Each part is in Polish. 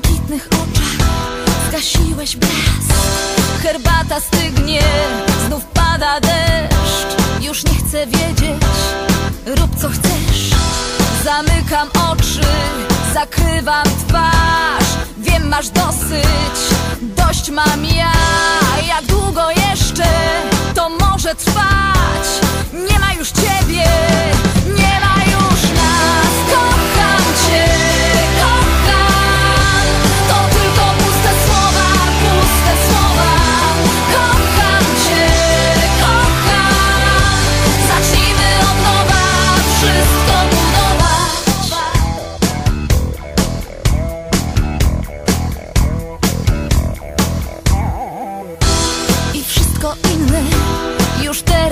błękitnych oczach Zgasiłeś blask Herbata stygnie Znów pada deszcz. Już nie chcę wiedzieć Rób co chcesz. Zamykam oczy Zakrywam twarz. Wiem masz dosyć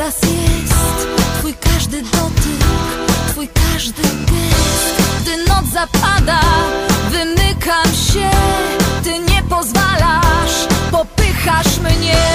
teraz jest Twój każdy dotyk, twój każdy gest. Gdy noc zapada, wymykam się Ty nie pozwalasz, popychasz mnie